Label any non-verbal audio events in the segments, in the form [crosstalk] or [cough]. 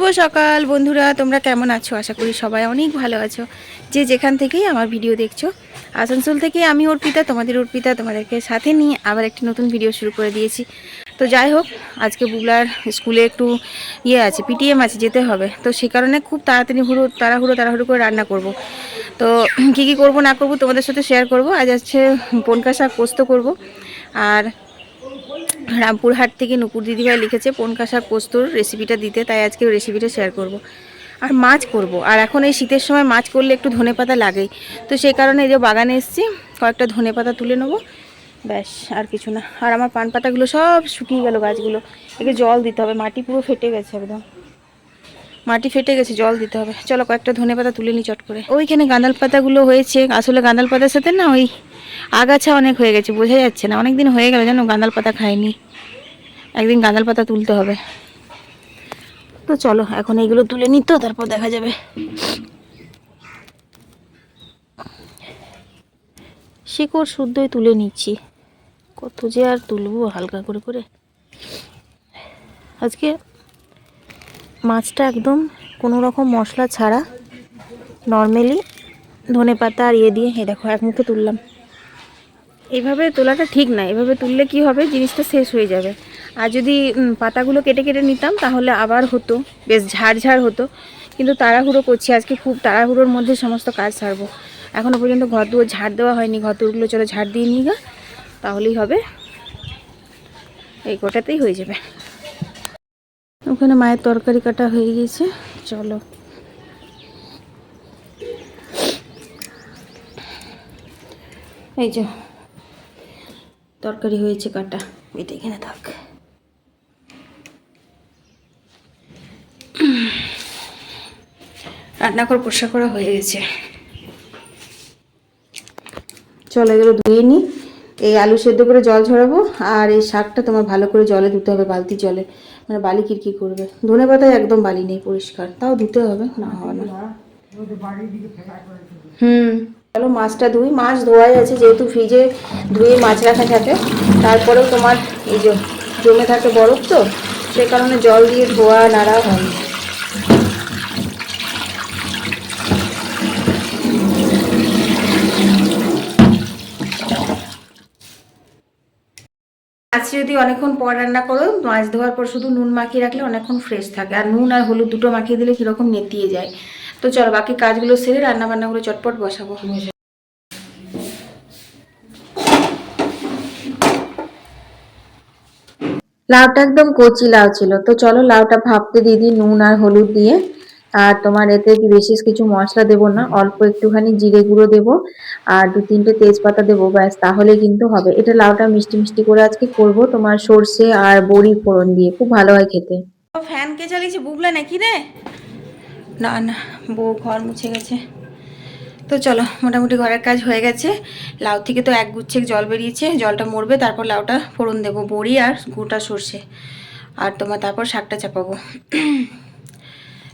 শুভ সকাল বন্ধুরা, তোমরা কেমন আছো? আশা করি সবাই অনেক ভালো আছো। যে যেখান থেকেই আমার ভিডিও দেখছ, আসানসোল থেকে আমি অর্পিতা, তোমাদের অর্পিতা তোমাদেরকে সাথে নিয়ে আবার একটি নতুন ভিডিও শুরু করে দিয়েছি। তো যাই হোক, আজকে বুবলার স্কুলে একটু ইয়ে আছে, পিটিএম আছে, যেতে হবে। তো সে কারণে খুব তাড়াতাড়ি হুড়ো, তাড়াহুড়ো তাড়াহুড়ো করে রান্না করব। তো কী কী করব, না করব তোমাদের সাথে শেয়ার করব। আজ হচ্ছে পনকা শাক পোস্ত করব। আর রামপুরহাট থেকে নুপুর দিদিভাই লিখেছে পনকা পোস্তর রেসিপিটা দিতে, তাই আজকে রেসিপিটা শেয়ার করব। আর মাছ করব। আর এখন এই শীতের সময় মাছ করলে একটু ধনে পাতা লাগেই। তো সেই কারণে এই যে বাগানে এসেছি, কয়েকটা ধনে পাতা তুলে নেব। ব্যাস, আর কিছু না। আর আমার পান পাতাগুলো সব শুকিয়ে গেল গাছগুলো। একে জল দিতে হবে, মাটি পুরো ফেটে গেছে একদম। মাটি ফেটে গেছে, জল দিতে হবে। চলো কয়েকটা ধনে পাতা তুলে নিই চট করে। ওইখানে গাঁদাল পাতাগুলো হয়েছে। আসলে গাঁদাল পাতার সাথে না ওই আগাছা অনেক হয়ে গেছে, বোঝা যাচ্ছে না। অনেক দিন হয়ে গেল জানো, গাঁদাল পাতা খাইনি। একদিন গাঁদাল পাতা তুলতে হবে। তো চলো, এখন এইগুলো তুলে নিই তো, তারপর দেখা যাবে। শিকড় শুদ্ধই তুলে নিচ্ছি। কত যে আর তুলবো, হালকা করে করে। আজকে মাছটা একদম কোনো রকম মশলা ছাড়া নর্মালি ধনে পাতা আর ইয়ে দিয়ে। এই দেখো, এক মুখে তুললাম। এইভাবে তোলাটা ঠিক না এভাবে তুললে কি হবে? জিনিসটা শেষ হয়ে যাবে। আর যদি পাতাগুলো কেটে কেটে নিতাম, তাহলে আবার হতো। বেশ ঝাড় ঝাড় হতো। কিন্তু তাড়াহুড়ো করছি, আজকে খুব তাড়াহুড়োর মধ্যে সমস্ত কাজ সারবো। এখনও পর্যন্ত ঘর দুয়ার ঝাড় দেওয়া হয়নি, ঘর দুয়ারগুলো চলো ঝাড় দিয়ে নিই গা, তাহলেই হবে। এই গোটাতেই হয়ে যাবে। ওখানে মায়ের তরকারি কাটা হয়ে গেছে, চলো। এই যে, তরকারি হয়েছে কাটা, এটা এখানে থাক। রান্নাঘর পোষা করা হয়ে গেছে। চলো এগুলো ধুয়ে নিই। এই আলু সেদ্ধ করে জল ঝরাবো, আর এই শাকটা তোমার ভালো করে জলে ধুতে হবে বালতি জলে। মানে বালি কিরকি করবে। ধনে পাতায় একদম বালি নেই পরিষ্কার। তাও ধুতে হবে, না হবে না। হুম। চলো মাছটা ধুই। মাছ ধোয়াই আছে, যেহেতু ফ্রিজে ধুয়ে মাছ রাখা থাকে। তারপরেও তোমার এই যে জমে থাকে বরফ তো, সে কারণে জল দিয়ে ধোয়া নাড়া হয় মাছ যদি অনেকক্ষণ পর রান্না করো, মাছ ধোয়ার পর শুধু নুন মাখিয়ে রাখলে অনেকক্ষণ ফ্রেশ থাকে। আর নুন আর হলুদ দুটো মাখিয়ে দিলে কীরকম নেতিয়ে যায়। তো চলো, বাকি কাজগুলো সেরে রান্না বান্নাগুলো চটপট বসাবো। লাউটা একদম কচি লাউ ছিল, তো চলো লাউটা ভাপতে দিয়ে দিই নুন আর হলুদ দিয়ে। আর তোমার এতে কি বিশেষ কিছু মশলা দেবো না? অল্প একটুখানি জিরে গুঁড়ো দেবো আর দু তিনটে তেজপাতা দেবো ব্যাস তাহলে কিন্তু হবে। এটা লাউটা মিষ্টি মিষ্টি করে আজকে করব তোমার সর্ষে আর বড়ি ফোড়ন দিয়ে। খুব ভালো হয় খেতে। ফ্যান কে চালিয়েছে? বুবলা নাকি রে? না না বউ ঘর মুছে গেছে। তো চলো মোটামুটি ঘরের কাজ হয়ে গেছে। লাউ থেকে তো এক গুচ্ছে জল বেরিয়েছে জলটা মরবে তারপর লাউটা ফোড়ন দেবো বড়ি আর গোটা সর্ষে। আর তোমার তারপর শাকটা চাপাবো।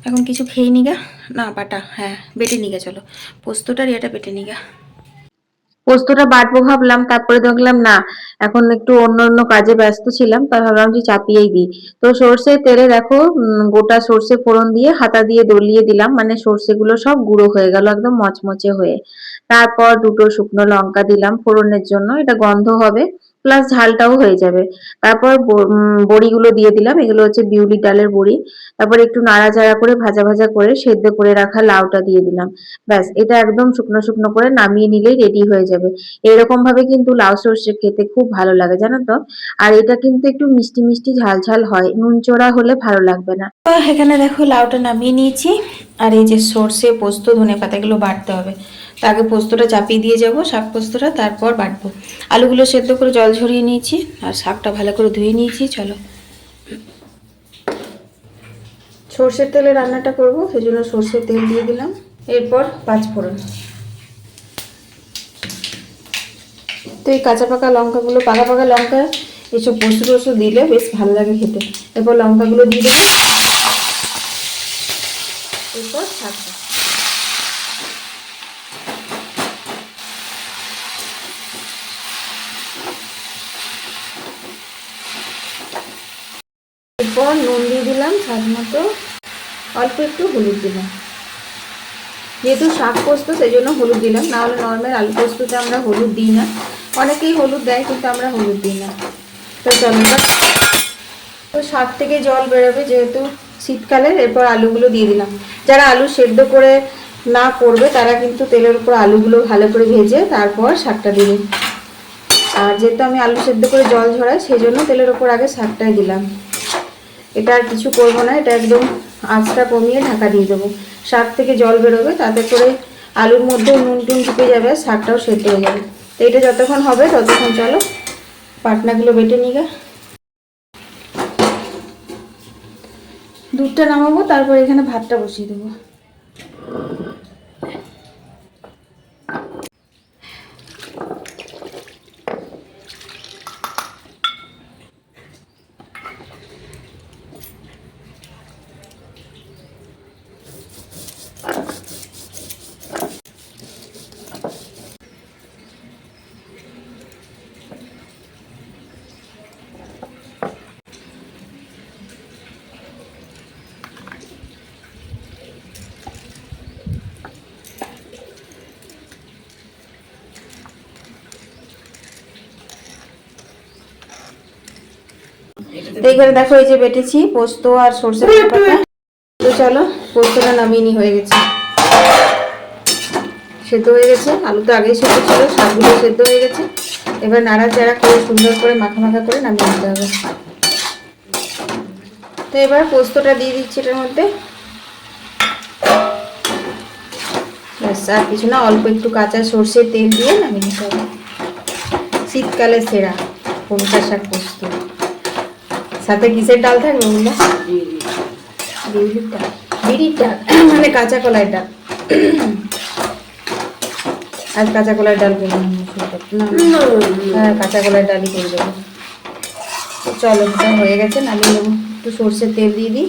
এখন কিছু খেয়ে নিগা? না, বাটা হ্যাঁ বেটে নিগা, চলো। পোস্তটার এটা বেটে নিগা। পোস্তটা বাটবো ভাবলাম, তারপরে দেখলাম না, এখন একটু অন্য অন্য কাজে ব্যস্ত ছিলাম, তাই ভাবলাম যে চাপিয়েই দিই। তো সর্ষে তেলে দেখো গোটা সর্ষে ফোড়ন দিয়ে হাতা দিয়ে দলিয়ে দিলাম মানে সর্ষেগুলো সব গুঁড়ো হয়ে গেল, একদম মচমচে হয়ে। তারপর দুটো শুকনো লঙ্কা দিলাম ফোড়নের জন্য, এটা গন্ধ হবে। প্লাস ঝালটাও হয়ে যাবে। তারপর বড়িগুলো দিয়ে দিলাম। এগুলো হচ্ছে বিউলি ডালের বড়ি। তারপর একটু নাড়াচাড়া করে ভাজা ভাজা করে সেদ্ধ করে রাখা লাউটা দিয়ে দিলাম। ব্যাস, এটা একদম শুকনো শুকনো করে নামিয়ে নিলেই রেডি হয়ে যাবে। এরকম ভাবে কিন্তু লাউ সর্ষে খেতে খুব ভালো লাগে, জানো তো? আর এটা কিন্তু একটু মিষ্টি মিষ্টি ঝাল ঝাল হয়। নুন চড়া হলে ভালো লাগবে না। এখানে দেখো লাউটা নামিয়ে নিয়েছি। আর এই যে সর্ষে, পোস্ত ধনে পাতাগুলো বাটতে হবে। আগে পোস্তটা চাপিয়ে দিয়ে যাব, শাক পোস্তটা, তারপর বাটবো। আলুগুলো সেদ্ধ করে জল ঝরিয়ে নিয়েছি, আর শাকটা ভালো করে ধুয়ে নিয়েছি, চলো। সর্ষের তেলে রান্নাটা করব সেই জন্য সর্ষের তেল দিয়ে দিলাম। এরপর পাঁচ ফোড়ন। তো এই কাঁচা পাকা লঙ্কাগুলো, পাকা পাকা লঙ্কা, এসব পোস্ত টোস্ত দিলে বেশ ভালো লাগে খেতে। এরপর লঙ্কাগুলো দিয়ে দেবো। এরপর শাকটা এরপর নুন দিয়ে দিলাম স্বাদ মতো। অল্প একটু হলুদ দিলাম। যেহেতু শাক পোস্ত, সেই জন্য হলুদ দিলাম। নাহলে নর্মাল আলু পোস্ততে আমরা হলুদ দিই না। অনেকেই হলুদ দেয়, কিন্তু আমরা হলুদ দিই না। তো চলো তো শাক থেকে জল বেরোবে যেহেতু শীতকালে, এরপর আলুগুলো দিয়ে দিলাম। যারা আলু সেদ্ধ করে না করবে, তারা কিন্তু তেলের উপর আলুগুলো ভালো করে ভেজে তারপর শাকটা দিবে আর যেহেতু আমি আলু সেদ্ধ করে জল ঝরাই, সেই জন্য তেলের উপর আগে শাকটাই দিলাম। এটা আর কিছু করব না, এটা একদম আঁচটা কমিয়ে ঢাকা দিয়ে দেবো। শাক থেকে জল বেরোবে, তাতে করে আলুর মধ্যে নুন টুন ঢুকে যাবে, আর শাকটাও সেদ্ধ হয়ে যাবে। তো এটা যতক্ষণ হবে, ততক্ষণ চলো, পাটনাগুলো বেটে নিয়ে দুধটা নামাবো, তারপর এখানে ভাতটা বসিয়ে দেবো। তো এখানে দেখো এই যে বেটেছি পোস্ত আর সর্ষে তো চলো পোস্তটা নামিয়ে নি হয়ে গেছে। সেদ্ধ হয়ে গেছে আলু তো আগেই সেদ্ধ ছিল শাকগুলো সেদ্ধ হয়ে গেছে। এবার নাড়াচাড়া করে সুন্দর করে মাখা মাখা করে নামিয়ে নিতে হবে। তো এবার পোস্তটা দিয়ে দিচ্ছি এটার মধ্যে। ব্যাস আর কিছু না অল্প একটু কাঁচা সর্ষের তেল দিয়ে নামিয়ে নিতে হবে। শীতকালে সেরা পমকা শাক পোস্ত। সাথে কিসের ডাল থাকবে বলল বিড়ির ডাল মানে কাঁচা কলার ডাল। আর কাঁচা কলার ডাল করব হ্যাঁ কাঁচা কলার ডালই করে দেবো চলো হয়ে গেছে নামিয়ে নেব। একটু সর্ষের তেল দিয়ে দিই।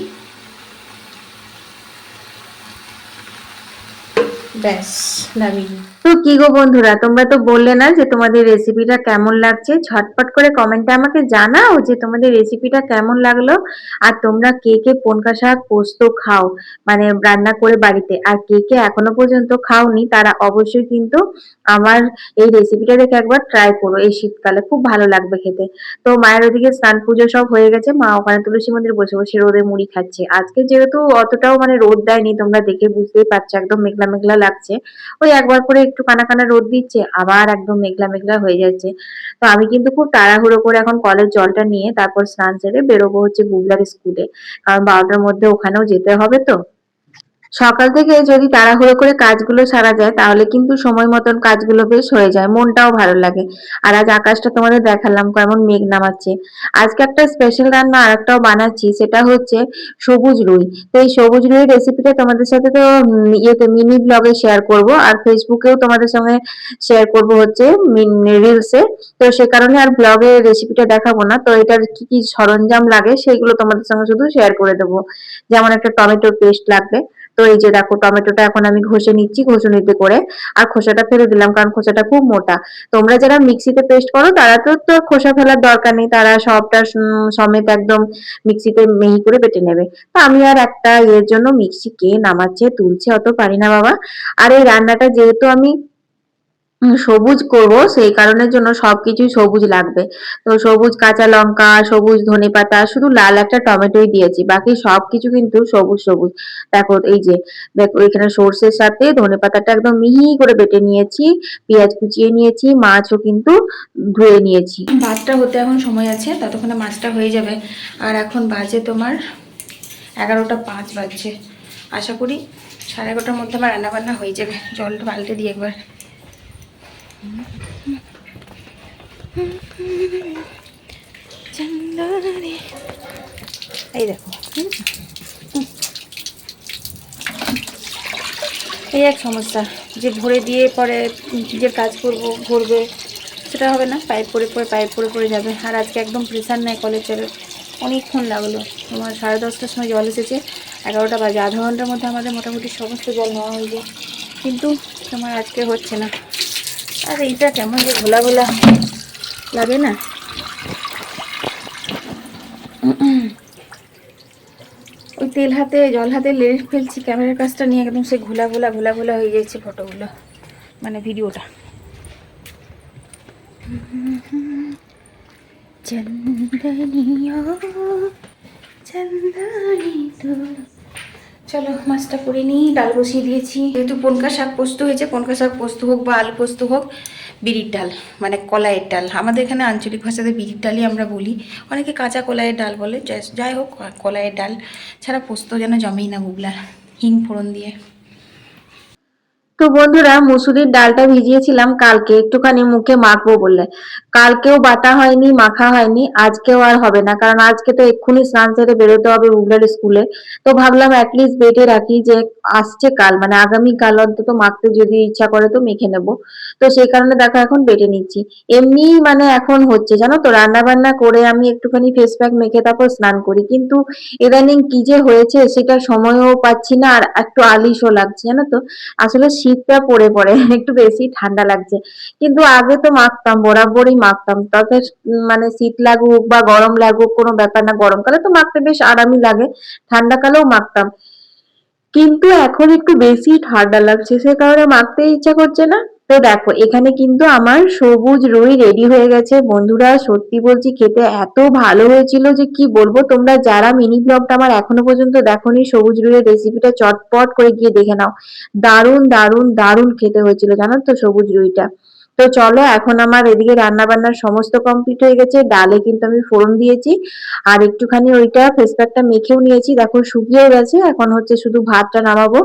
ব্যাস নামিয়ে। তো কি গো বন্ধুরা, তোমরা তো বললে না যে তোমাদের রেসিপিটা কেমন লাগছে। ঝটপট করে কমেন্টে আমাকে জানাও যে তোমাদের রেসিপিটা কেমন লাগল আর তোমরা কে কে পনকা শাক পোস্ত খাও মানে রান্না করে বাড়িতে আর কে কে এখনও পর্যন্ত খাওনি তারা অবশ্যই কিন্তু আমার এই রেসিপিটা দেখে একবার ট্রাই করো। এই শীতকালে খুব ভালো লাগবে খেতে। তো মায়ের ওদিকে স্নান পুজো সব হয়ে গেছে, মা ওখানে তুলসী মন্দির বসে বসে রোদে মুড়ি খাচ্ছে। আজকে যেহেতু অতটাও মানে রোদ দেয়নি, তোমরা দেখে বুঝতেই পারছ, একদম মেঘলা মেঘলা লাগছে। ওই একবার করে একটু কানা কানা রোদ দিচ্ছে, আবার একদম মেঘলা মেঘলা হয়ে যাচ্ছে। তো আমি কিন্তু খুব তাড়াহুড়ো করে এখন কলের জলটা নিয়ে তারপর স্নান সেরে বেরোবো হচ্ছে বুবলার স্কুলে। কারণ বারোটার মধ্যে ওখানেও যেতে হবে তো। সকাল থেকে যদি তাড়াহুড়ো করে কাজগুলো সারা যায়, তাহলে কিন্তু সময় মতন কাজগুলো বেশ হয়ে যায়। মনটাও ভালো লাগে। আর আজ আকাশটা তোমাদের দেখালাম, কেমন মেঘ নামাচ্ছে। আজকে একটা স্পেশাল রান্না আর একটাও বানাচ্ছি, সেটা হচ্ছে সবুজ রুই। তো এই সবুজ রুইয়ের রেসিপিটা তোমাদের সাথে তো ইয়েতে মিনি ব্লগে শেয়ার করব। আর ফেসবুকেও তোমাদের সঙ্গে শেয়ার করব হচ্ছে রিলসে তো সে কারণে আর ব্লগে রেসিপিটা দেখাবো না। তো এটার কি কি সরঞ্জাম লাগে সেগুলো তোমাদের সঙ্গে শুধু শেয়ার করে দেবো। যেমন একটা টমেটোর পেস্ট লাগবে। তো এই যে দেখো, টমেটোটা এখন আমি ঘষে নিচ্ছি, ঘষুনিতে করে, আর খোসাটা ফেলে দিলাম, কারণ খোসাটা খুব মোটা। তোমরা যারা মিক্সিতে পেস্ট করো, তারা তো খোসা ফেলার দরকার নেই, তারা সবটা সমেত একদম মিক্সিতে মিহি করে বেটে নেবে। তো আমি আর একটা ইয়ের জন্য মিক্সি কে নামাচ্ছে, তুলছে, অত পারি না বাবা। আর এই রান্নাটা যেহেতু আমি সবুজ করব, সেই কারণের জন্য সবকিছুই সবুজ লাগবে। তো সবুজ কাঁচা লঙ্কা, সবুজ ধনেপাতা শুধু লাল একটা টমেটোই দিয়েছি, বাকি সবকিছু কিন্তু সবুজ সবুজ। দেখো এই যে, দেখো এখানে সর্ষের সাথে ধনেপাতাটা একদম মিহি করে বেটে নিয়েছি, পেঁয়াজ কুচিয়ে নিয়েছি, মাছও কিন্তু ধুয়ে নিয়েছি। ভাতটা হতে এখন সময় আছে, ততক্ষণে মাছটা হয়ে যাবে। আর এখন বাজে তোমার এগারোটা পাঁচ বাজছে। আশা করি সাড়ে এগারোটার মধ্যে আমার রান্নাবান্না হয়ে যাবে। জলটা পাল্টে দিই একবার। এই দেখো। এই এক সমস্যা যে ভরে দিয়ে পরে যে কাজ করব ভরবে সেটা হবে না পাইপ পরে পরে পাইপ পরে পরে যাবে আর আজকে একদম প্রেশার নেয় কলের জলের অনেকক্ষণ লাগল তোমার সাড়ে দশটার সময় জল এসেছে এগারোটা বাজে আধা ঘণ্টার মধ্যে আমাদের মোটামুটি সমস্ত জল নেওয়া হয়ে যায় কিন্তু তোমার আজকে হচ্ছে না আর এইটা কেমন যে ঘোলা ঘোলা লাগে না? ওই তেল হাতে, জল হাতে লেড়ে ফেলছি, ক্যামেরার কাজটা নিয়ে একদম সে ঘোলা ঘোলা ঘোলা ঘোলা হয়ে যাচ্ছে ফটোগুলো মানে ভিডিওটা। চন্দনিয়া চন্দনি তোর চলো, মাছটা করে নিই, ডাল বসিয়ে দিয়েছি। যেহেতু পনকা শাক পোস্ত হয়েছে, পনকা শাক পোস্ত হোক বা আলু পোস্ত হোক, বিড়ির ডাল মানে কলাইয়ের ডাল। আমাদের এখানে আঞ্চলিক ভাষাতে বিড়ির ডালই আমরা বলি। অনেকে কাঁচা কলাইয়ের ডাল বলে, যাই- হোক, কলাইয়ের ডাল ছাড়া পোস্ত যেন জমেই না বুবলা হিং ফোড়ন দিয়ে। তো বন্ধুরা, মুসুরির ডালটা ভিজিয়েছিলাম, কালকে একটুখানি মুখে মাখবো বলে। কালকেও বাটা হয়নি, মাখা হয়নি, আজকেও আর হবে না। কারণ আজকে তো এক্ষুনি স্নান সেরে বেরোতে হবে বুবলার স্কুলে। তো ভাবলাম অ্যাটলিস্ট বেটে রাখি যে আসছে কাল মানে আগামী কাল অন্তত মাখতে যদি ইচ্ছা করে তো মেখে নেব। তো সেই কারণে দেখো এখন বেটে নিচ্ছি। এমনি মানে এখন হচ্ছে, জানো তো রান্না বান্না করে আমি একটুখানি ফেস প্যাক মেখে তারপর স্নান করি। কিন্তু ইদানিং কি যে হয়েছে সেটা সময়ও পাচ্ছি না আর একটু আলিশও লাগছে, জানো তো। আসলে শীতটা পড়ে পড়ে, একটু বেশি ঠান্ডা লাগছে। কিন্তু আগে তো মাখতাম, বরাবরই মাখতাম। তাতে মানে শীত লাগুক বা গরম লাগুক, কোনো ব্যাপার না, গরমকালে তো মাখতে বেশ আরামই লাগে। ঠান্ডাকালেও মাখতাম। কিন্তু এখন একটু বেশি ঠান্ডা লাগছে, সে কারণে মাখতে ইচ্ছা করছে না। তো দেখো, এখানে কিন্তু আমার সবুজ রুই রেডি হয়ে গেছে। বন্ধুরা, সত্যি বলছি, খেতে এত ভালো হয়েছিল যে কি বলব? তোমরা যারা মিনি ব্লগটা আমার এখনও পর্যন্ত দেখোনি, সবুজ রুইয়ের রেসিপিটা চটপট করে গিয়ে দেখে নাও। দারুণ দারুণ দারুণ খেতে হয়েছিল, জানো তো সবুজ রুইটা। তো চলো, এখন আমার এদিকে রান্না বান্নার সমস্ত কমপ্লিট হয়ে গেছে। ডালে কিন্তু আমি ফোড়ন দিয়েছি। আর একটুখানি ওইটা ফেস প্যাকটা মেখেও নিয়েছি। দেখো, শুকিয়েও গেছে। এখন হচ্ছে শুধু ভাতটা নামাবো।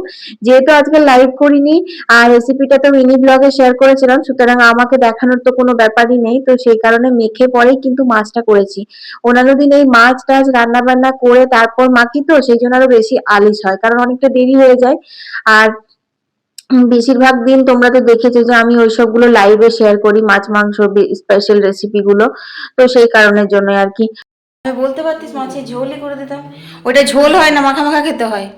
যেহেতু আজকে লাইভ করিনি, আর রেসিপিটা তো মিনি ব্লগে শেয়ার করেছিলাম, সুতরাং আমাকে দেখানোর তো কোনো ব্যাপারই নেই। তো সেই কারণে মেখে পরেই কিন্তু মাছটা করেছি। অন্যান্য দিন এই মাছ টাছ রান্না বান্না করে তারপর মাখি তো, সেই জন্য আরও বেশি আলিশ হয়, কারণ অনেকটা দেরি হয়ে যায়। আর বেশিরভাগ দিন তোমরা তো দেখেছ যে আমি ওইসবগুলো লাইভে শেয়ার করি, মাছ, মাংস স্পেশাল রেসিপি গুলো। তো সেই কারণের জন্য আর কি। বলতে পারতিস মাছের ঝোলই করে দিতাম। ওটা ঝোল হয় না, মাখা মাখা খেতে হয়।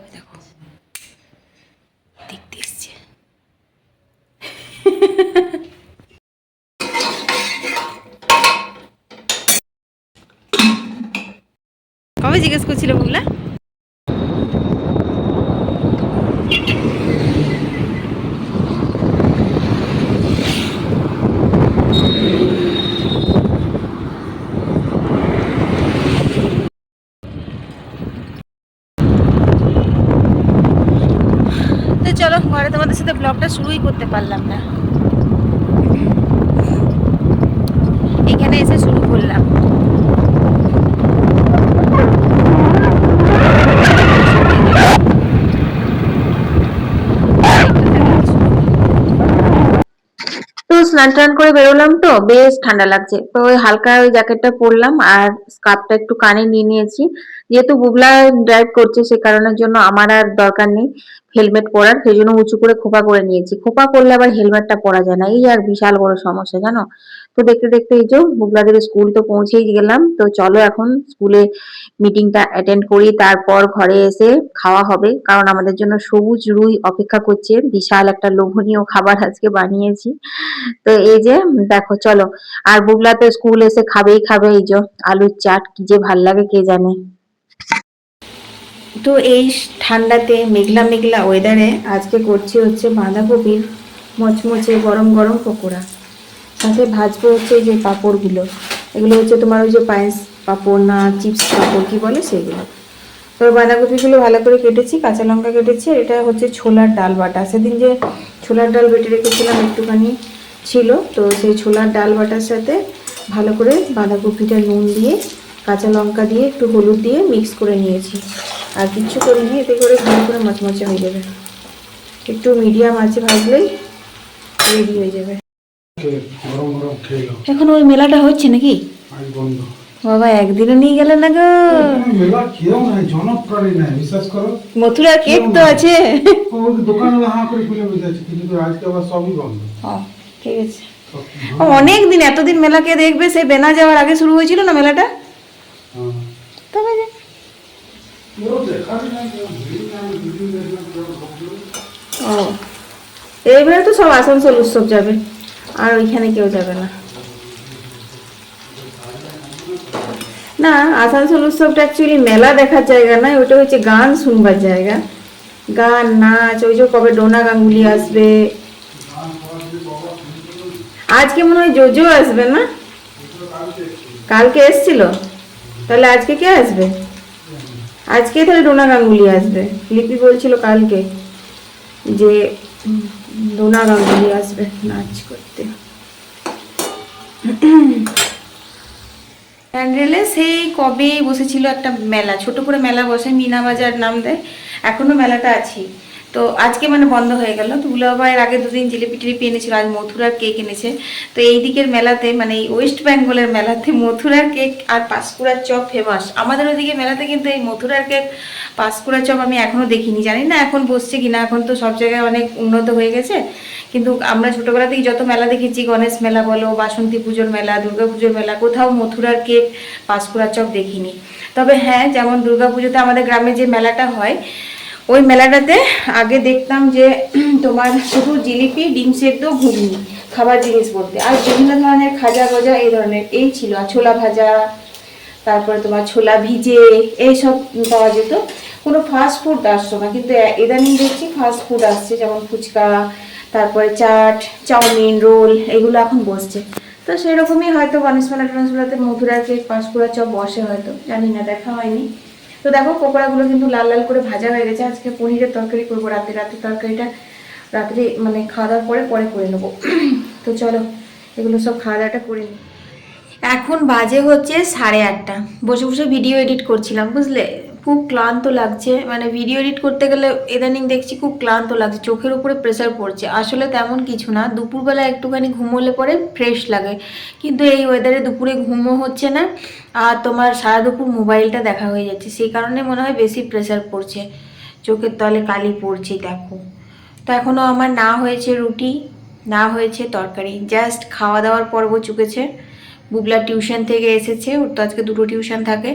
কবে জিজ্ঞেস করছিল বুবলা তো চলো ঘরে তোমাদের সাথে ব্লগটা শুরুই করতে পারলাম না। এখানে এসে শুরু করলাম। স্নান টান করে বেরোলাম তো, বেশ ঠান্ডা লাগছে। তো ওই হালকা ওই জ্যাকেটটা পরলাম আর স্কার্ফটা একটু কানে নিয়ে নিয়েছি। যেহেতু বুবলা ড্রাইভ করছে, সে কারণের জন্য আমার আর দরকার নেই। হেলমেট পরার, সেই জন্য উঁচু করে খোপা করে নিয়েছি। খোপা করলে আবার হেলমেটটা পরা যায় না। এই আর বিশাল বড় সমস্যা, জানো? তো দেখতে দেখতে এই যে বুবলাদের স্কুল তো পৌঁছেই গেলাম। তো চলো এখন স্কুলে মিটিংটা অ্যাটেন্ড করি, তারপর ঘরে এসে খাওয়া হবে। কারণ আমাদের জন্য সবুজ রুই অপেক্ষা করছে। বিশাল একটা লোভনীয় খাবার আজকে বানিয়েছি। তো এই যে, দেখো, চলো। আর বুবলা তো স্কুল এসে খাবেই খাবে, এই যে আলুর চাট, কি যে ভালো লাগে কে জানে। তো এই ঠান্ডাতে মেঘলা মেঘলা ওয়েদারে আজকে করছি হচ্ছে বাঁধাকপির মচমচে গরম গরম পকোড়া। সাথে ভাজবো হচ্ছে যে পাঁপড়গুলো। এগুলো হচ্ছে তোমার ওই যে পায়েস পাঁপড় না চিপস পাঁপড় কি বলে সেগুলো। তো বাঁধাকপিগুলো ভালো করে কেটেছি, কাঁচা লঙ্কা কেটেছি এটা হচ্ছে ছোলার ডাল বাটা। সেদিন যে ছোলার ডাল বেটে রেখেছিলাম একটুখানি ছিল, তো সেই ছোলার ডাল বাটার সাথে ভালো করে বাঁধাকপিটা নুন দিয়ে, কাঁচা লঙ্কা দিয়ে, একটু হলুদ দিয়ে মিক্স করে নিয়েছি। আর কিচ্ছু করিনি এতে করে ভালো করে মচমচে হয়ে যাবে। একটু মিডিয়াম আছে ভাজলেই রেডি হয়ে যাবে। এখন ওই মেলাটা হচ্ছে নাকি? বাবা একদিনও নিয়ে গেলে না গো। মেলা কেউ নাই জনপ্রাণী নাই বিশ্বাস করো। মথুরা কেক তো আছে। ও দোকান হা করে খুলে বসেছে কিন্তু আজকে আবার সবই বন্ধ। ও ঠিক আছে। অনেক দিন এতদিন মেলা কে দেখবে সেই বেনা যাওয়ার আগে শুরু হয়েছিল না মেলাটা? হ্যাঁ। তবে ও এইবারে তো সব আসানসোল উৎসব যাবে আর ওইখানে কেউ যাবে না না আসানসোল উৎসবটা অ্যাকচুয়ালি মেলা দেখার জায়গা নয় ওটা হচ্ছে গান শুনবার জায়গা গান নাচ ওই যে কবে ডোনা গাঙ্গুলি আসবে আজকে মনে হয় জোজো আসবে না কালকে এসছিল তাহলে আজকে কে আসবে আজকে তাহলে ডোনা গাঙ্গুলি আসবে। লিপি বলছিল কালকে যে ডোনা গাঙ্গুলি আসবে নাচ করতে। প্যান্ডেলে সেই কবে বসেছিল একটা মেলা। ছোট করে মেলা বসে, মিনা বাজার নাম দেয়। এখনও মেলাটা আছে। তো আজকে মানে বন্ধ হয়ে গেল। তো উলাবাইয়ের আগে দুদিন জিলিপি টিলিপি এনেছিল, আজ মথুরার কেক এনেছে। তো এই দিকের মেলাতে মানে এই ওয়েস্ট বেঙ্গলের মেলাতে মথুরার কেক আর পাঁশকুড়ার চপ ফেমাস। আমাদের ওইদিকে মেলাতে কিন্তু এই মথুরার কেক, পাঁশকুড়ার চপ আমি এখনও দেখিনি। জানি না এখন বসছে কিনা, এখন তো সব জায়গায় অনেক উন্নত হয়ে গেছে। কিন্তু আমরা ছোটোবেলা থেকে যত মেলা দেখেছি, গণেশ মেলা বলো, বাসন্তী পুজোর মেলা, দুর্গা পুজোর মেলা, কোথাও মথুরার কেক, পাঁশকুড়ার চপ দেখিনি। তবে হ্যাঁ যেমন দুর্গা পুজোতে আমাদের গ্রামে যে মেলাটা হয় ওই মেলাটাতে আগে দেখতাম যে [clears throat] তোমার শুধু জিলিপি, ডিম সেদ্ধ, ঘুগনি খাবার জিনিস বলতে। আর বিভিন্ন ধরনের খাজা গজা এই ধরনের এই ছিল। আর ছোলা ভাজা, তারপরে তোমার ছোলা ভিজে, এইসব পাওয়া যেত। কোনো ফাস্ট ফুড আসতো না, কিন্তু ইদানিং দেখছি ফাস্ট ফুড আসছে, যেমন ফুচকা, তারপরে চাট, চাউমিন, রোল, এগুলো এখন বসছে। তো সেরকমই হয়তো গণেশ মেলা, টনেশ মেলাতে মথুরার কেক, পাঁশকুড়া চপ বসে হয়তো। জানি না, দেখা হয়নি। তো দেখো পকোড়াগুলো কিন্তু লাল লাল করে ভাজা হয়ে গেছে। আজকে পনিরের তরকারি করব রাতে। রাতে তরকারিটা রাত্রে মানে খাওয়া দাওয়ার পরে পরে করে নেব। তো চলো, এগুলো সব খাওয়া দাওয়াটা করে নিই এখন বাজে হচ্ছে সাড়ে আটটা। বসে বসে ভিডিও এডিট করছিলাম, বুঝলে? খুব ক্লান্ত লাগছে। মানে ভিডিও এডিট করতে গেলে ইদানিং দেখছি খুব ক্লান্ত লাগছে, চোখের উপরে প্রেসার পড়ছে। আসলে তেমন কিছু না, দুপুরবেলা একটুখানি ঘুমোলে পরে ফ্রেশ লাগে। কিন্তু এই ওয়েদারে দুপুরে ঘুমও হচ্ছে না, আর তোমার সারা দুপুর মোবাইলটা দেখা হয়ে যাচ্ছে। সেই কারণে মনে হয় বেশি প্রেসার পড়ছে। চোখের তলে কালি পড়ছে, দেখো। তো এখনও আমার না হয়েছে রুটি, না হয়েছে তরকারি। জাস্ট খাওয়া দাওয়ার পর্ব চুকেছে। বুবলা টিউশন থেকে এসেছে, ওর তো আজকে দুটো টিউশন থাকে।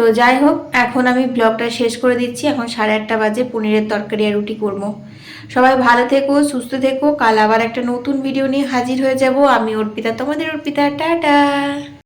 তো যাই হোক, এখন আমি ব্লগটা শেষ করে দিচ্ছি। এখন সাড়ে আটটা বাজে, পনিরের তরকারি আর রুটি করব। সবাই ভালো থেকো, সুস্থ থেকো। কাল আবার একটা নতুন ভিডিও নিয়ে হাজির হয়ে যাব। আমি অর্পিতা, তোমাদের অর্পিতা, টাটা!